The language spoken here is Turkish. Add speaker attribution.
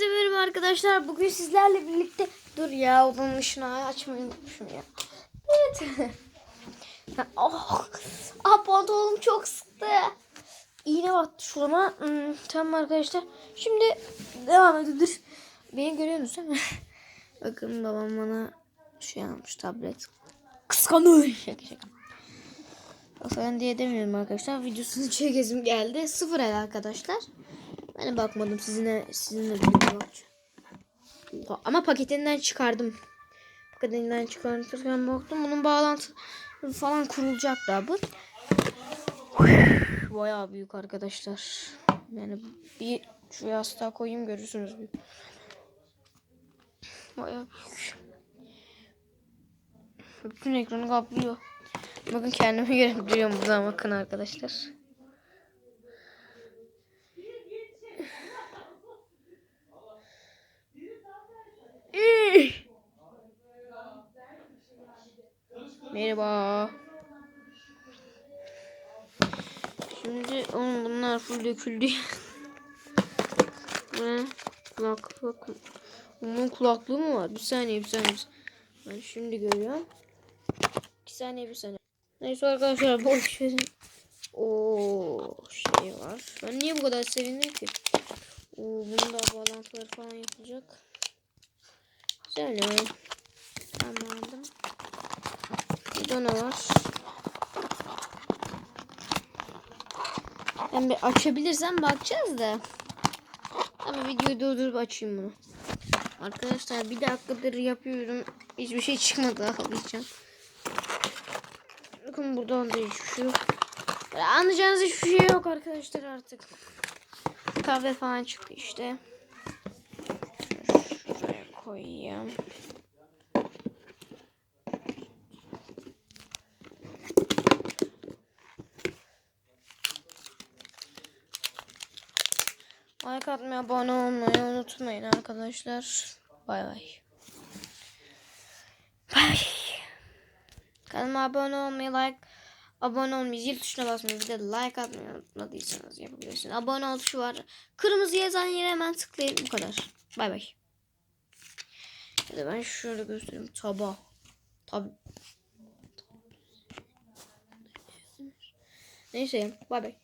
Speaker 1: Merhaba arkadaşlar. Bugün sizlerle birlikte dur ya odanın ışığını açmayı unutmuşum ya. Evet. oh. Ah pantolonum çok sıktı. İğne battı şurama. Hmm, tamam arkadaşlar. Şimdi devam ediyoruz. Beni görüyorsunuz değil? Bakın babam bana şey almış tablet. Kıskanıyor. Şaka şaka. Aslında diye demiyorum arkadaşlar. Videosunu çekesim geldi. Sıfır el arkadaşlar. Ben bakmadım sizinle sizinle birlikte bakacağım. Ama paketinden çıkardım. Paketinden çıkartırken baktım bunun bağlantı falan kurulacak daha bu. Bayağı büyük arkadaşlar. Yani bir şu yastığa koyayım görürsünüz. Bayağı büyük. Bütün ekranı kaplıyor. Bakın kendimi görebiliyorum buradan bakın arkadaşlar. Merhaba. Şimdi oğlum bunlar full döküldü. Ve kulak kulak. Bunun kulaklığı mı var? Bir saniye bir saniye. Ben şimdi görüyorum. İki saniye bir saniye. Neyse arkadaşlar boş verin. Oo şey var. Ben niye bu kadar sevindim ki? Oo, bunun da bağlantıları falan yapılacak. Güzel ya. Burada ne var? Ben bir açabilirsem bakacağız da. Ama videoyu durdurup açayım bunu. Arkadaşlar bir dakikadır yapıyorum. Hiçbir şey çıkmadı ağlayacağım. Bakın buradan da hiçbir şey yok. Böyle anlayacağınız hiçbir şey yok arkadaşlar artık. Kahve falan çıktı işte. Şuraya koyayım. Like atmayı, abone olmayı unutmayın arkadaşlar. Bay bay. Bay. Kanalıma abone olmayı, like, abone olmayı, zil tuşuna basmayı, bir de like atmayı unutmadıysanız yapabilirsiniz. Abone ol tuşu var. Kırmızı yazan yere hemen tıklayın. Bu kadar. Bay bay. Ya da ben şöyle göstereyim. Taba. Tab. Neyse. Bay bay.